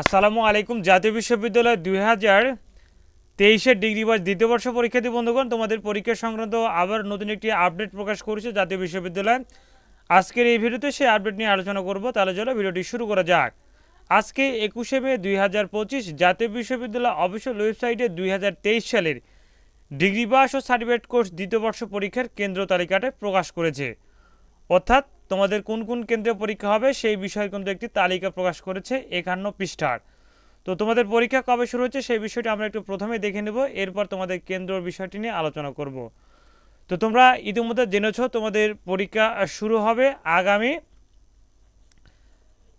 আসসালামু আলাইকুম। জাতীয় বিশ্ববিদ্যালয় দুই হাজার তেইশের ডিগ্রি বাস দ্বিতীয় বর্ষ পরীক্ষার্থী বন্ধুগণ, তোমাদের পরীক্ষা সংক্রান্ত আবার নতুন একটি আপডেট প্রকাশ করেছে জাতীয় বিশ্ববিদ্যালয়। আজকের এই ভিডিওতে সেই আপডেট নিয়ে আলোচনা করব। তাহলে চলো ভিডিওটি শুরু করা যাক। আজকে একুশে মে দুই হাজার পঁচিশ, জাতীয় বিশ্ববিদ্যালয় অফিসিয়াল ওয়েবসাইটে দুই হাজার তেইশ সালের ডিগ্রি বাস ও সার্টিফিকেট কোর্স দ্বিতীয় বর্ষ পরীক্ষার কেন্দ্র তালিকাটা প্রকাশ করেছে। অর্থাৎ তোমাদের কোন কোন কেন্দ্রে পরীক্ষা হবে সেই বিষয়ে কিন্তু একটি তালিকা প্রকাশ করেছে একান্ন পৃষ্ঠার। তো তোমাদের পরীক্ষা কবে শুরু হচ্ছে সেই বিষয়টি আমরা একটু প্রথমে দেখে নেব, এরপর তোমাদের কেন্দ্র বিষয়টি নিয়ে আলোচনা করব। তো তোমরা ইতিমধ্যে জেনেছো তোমাদের পরীক্ষা শুরু হবে আগামী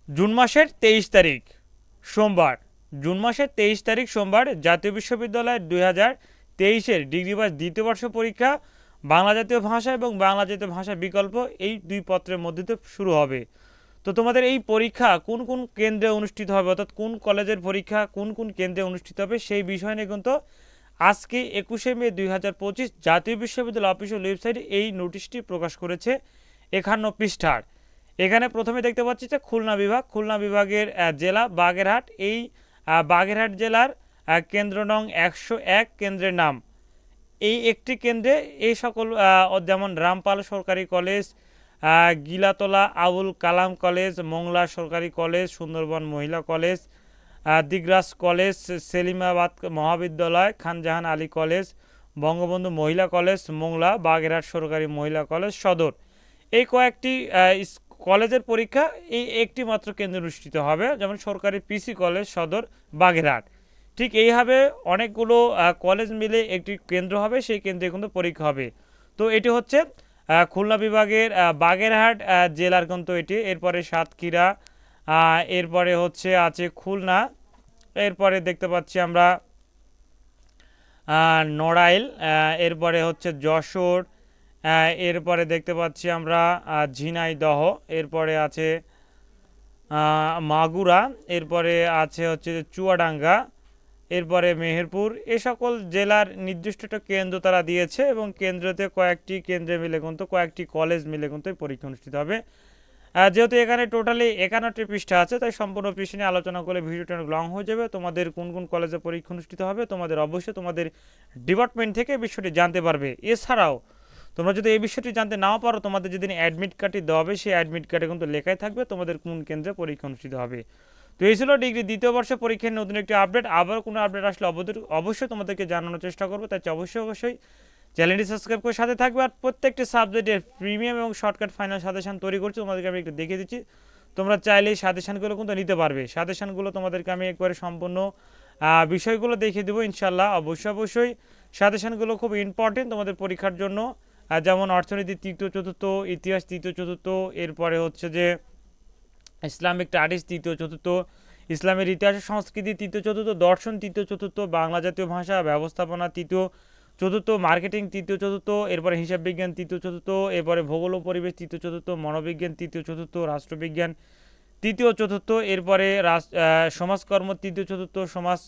জুন মাসের তেইশ তারিখ সোমবার। জুন মাসের তেইশ তারিখ সোমবার জাতীয় বিশ্ববিদ্যালয়ের দুই হাজার তেইশের ডিগ্রি পাস দ্বিতীয় বর্ষ পরীক্ষা বাংলা জাতীয় ভাষা এবং বাংলা জাতীয় ভাষা বিকল্প এই দুই পত্রের মধ্যে শুরু হবে। তো তোমাদের এই পরীক্ষা কোন কোন কেন্দ্রে অনুষ্ঠিত হবে, অর্থাৎ কোন কলেজের পরীক্ষা কোন কোন কেন্দ্রে অনুষ্ঠিত হবে সেই বিষয় নিয়ে কিন্তু আজকে একুশে মে দুই হাজার পঁচিশ জাতীয় বিশ্ববিদ্যালয় অফিসিয়াল ওয়েবসাইটে এই নোটিশটি প্রকাশ করেছে একান্ন পৃষ্ঠার। এখানে প্রথমে দেখতে পাচ্ছি যে খুলনা বিভাগ, খুলনা বিভাগের জেলা বাগেরহাট। এই বাগেরহাট জেলার কেন্দ্র নং একশো এক, কেন্দ্রের নাম। এই একটি কেন্দ্রে এই সকল যেমন রামপাল সরকারি কলেজ গিলাতলা আবুল কালাম কলেজ মোংলা সরকারি কলেজ সুন্দরবন মহিলা কলেজ আহ, দিগরাজ কলেজ সেলিমাবাদ মহাবিদ্যালয় খানজাহান আলী কলেজ বঙ্গবন্ধু মহিলা কলেজ মোংলা বাগেরহাট সরকারি মহিলা কলেজ সদর। এই কয়েকটি কলেজের পরীক্ষা এই একটি মাত্র কেন্দ্রে অনুষ্ঠিত হবে যেমন সরকারি পিসি কলেজ সদর বাগেরহাট। ঠিক এইভাবে অনেকগুলো কলেজ মিলে একটি কেন্দ্র হবে, সেই কেন্দ্রে কিন্তু পরীক্ষা হবে। তো এটি হচ্ছে খুলনা বিভাগের বাগেরহাট জেলার কিন্তু এটি। এরপরে সাতক্ষীরা এরপরে হচ্ছে আছে খুলনা, এরপরে দেখতে পাচ্ছি আমরা নড়াইল এরপরে হচ্ছে যশোর এরপরে দেখতে পাচ্ছি আমরা ঝিনাইদহ, এরপরে আছে মাগুরা, এরপরে আছে হচ্ছে চুয়াডাঙ্গা এরপরে মেহেরপুর, এ সকল জেলার নির্দিষ্ট একটা কেন্দ্র তারা দিয়েছে এবং কেন্দ্রতে কয়েকটি কেন্দ্রে মিলে কিন্তু কয়েকটি কলেজ মিলে কিন্তু পরীক্ষা অনুষ্ঠিত হবে। যেহেতু এখানে টোটালি একান্নটি পৃষ্ঠা আছে, তাই সম্পূর্ণ পৃষ্ঠা নিয়ে আলোচনা করলে ভিডিওটা অনেক লং হয়ে যাবে। তোমাদের কোন কোন কলেজে পরীক্ষা অনুষ্ঠিত হবে, তোমাদের অবশ্যই তোমাদের ডিপার্টমেন্ট থেকে বিষয়টি জানতে পারবে। এছাড়াও, তোমরা যদি এই বিষয়টি জানতে নাও পারো, তোমাদের যেদিন অ্যাডমিট কার্ডটি দেওয়া হবে, সেই অ্যাডমিট কার্ডে কিন্তু লেখাই থাকবে তোমাদের কোন কেন্দ্রে পরীক্ষা অনুষ্ঠিত হবে। তো এই ছিল ডিগ্রি দ্বিতীয় বর্ষের পরীক্ষার নতুন একটি আপডেট। আবার কোনো আপডেট আসলে অবশ্যই তোমাদেরকে জানানোর চেষ্টা করব, তাই অবশ্যই অবশ্যই চ্যানেলটি সাবস্ক্রাইব করে সাথে থাকবে। আর প্রত্যেকটি সাবজেক্টের প্রিমিয়াম এবং শর্টকাট ফাইনাল সাজেশন তৈরি করছি, তোমাদেরকে আমি একটু দেখিয়ে দিচ্ছি। তোমরা চাইলে সাজেশনগুলো কিন্তু নিতে পারবে। সাজেশনগুলো তোমাদেরকে আমি একবারে সম্পূর্ণ বিষয়গুলো দেখিয়ে দেবো ইনশাল্লাহ অবশ্যই অবশ্যই সাজেশনগুলো খুব ইম্পর্টেন্ট তোমাদের পরীক্ষার জন্য। যেমন অর্থনীতি তৃতীয়, চতুর্থ, ইতিহাস তৃতীয়, চতুর্থ, এরপরে হচ্ছে যে ইসলামিক স্টাডিজ তৃতীয় চতুর্থ ইসলামের ইতিহাস সংস্কৃতি তৃতীয় চতুর্থ দর্শন তৃতীয় চতুর্থ বাংলা জাতীয় ভাষা ব্যবস্থাপনা তৃতীয় চতুর্থ মার্কেটিং তৃতীয় চতুর্থ এরপরে হিসাব বিজ্ঞান তৃতীয় চতুর্থ এরপরে ভূগোল পরিবেশ তৃতীয় চতুর্থ মনোবিজ্ঞান তৃতীয় চতুর্থ রাষ্ট্রবিজ্ঞান তৃতীয় চতুর্থ এরপরে সমাজকর্ম তৃতীয় চতুর্থ সমাজ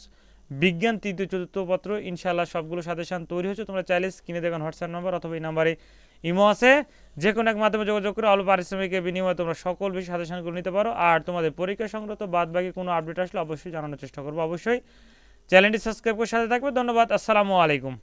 বিজ্ঞান তৃতীয় চতুর্থ পত্র, ইনশাআল্লাহ সবগুলো সাজেশন তৈরি হয়েছে। তোমরা চাইলে স্ক্রিনে দেখুন হোয়াটসঅ্যাপ নাম্বার অথবা এই নাম্বারে ইমো আছে। যে কোনো এক মাধ্যমে যোগাযোগ করে অল্প পারিশ্রমিকের বিনিময়ে তোমরা সকল বিষয় সাজেশনগুলো নিতে পারো। আর তোমাদের পরীক্ষা সংক্রান্ত বাদ বাকি কোনো আপডেট আসলে অবশ্যই জানানোর চেষ্টা করব অবশ্যই। চ্যানেলটি সাবস্ক্রাইব করে সাথে থাকবে। ধন্যবাদ। আসসালামু আলাইকুম।